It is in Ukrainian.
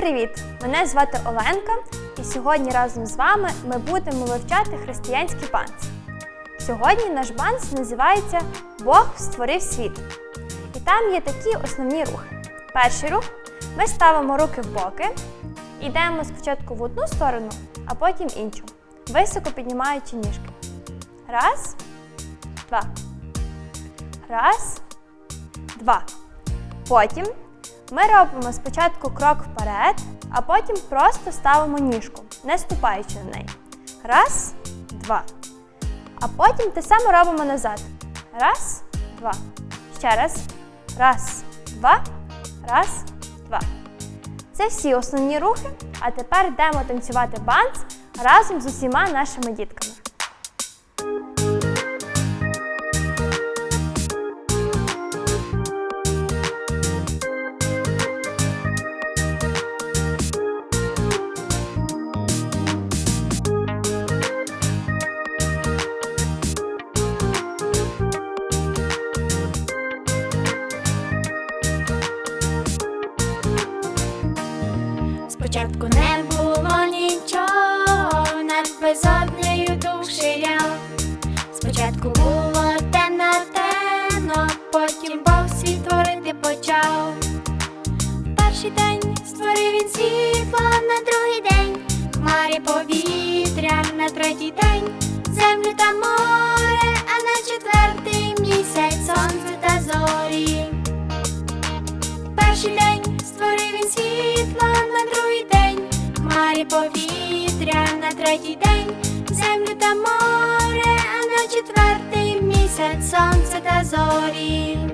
привіт! Мене звати Оленка, і сьогодні разом з вами ми будемо вивчати християнський банс. Сьогодні наш банс називається Бог створив світ. І там є такі основні рухи. Перший рух ми ставимо руки в боки, йдемо спочатку в одну сторону, а потім іншу, високо піднімаючи ніжки. Раз, два. Раз, два. Потім ми робимо спочатку крок вперед, а потім просто ставимо ніжку, не ступаючи на неї. Раз, два. А потім те саме робимо назад. Раз, два. Ще раз. Раз, два. Раз, два. Це всі основні рухи. А тепер йдемо танцювати банс разом з усіма нашими дітками. Спочатку не було нічого, над безоднею дух ширяв. Спочатку було темно, темно, потім Бог світ творити почав. Перший день створив він світло, на другий день хмарі повітря, на третій день землю та море, а на четвертий місяць сонце та зорі. Перший день хмарі повітря, на третій день землю та море, а на четвертий місяць сонце та зорі.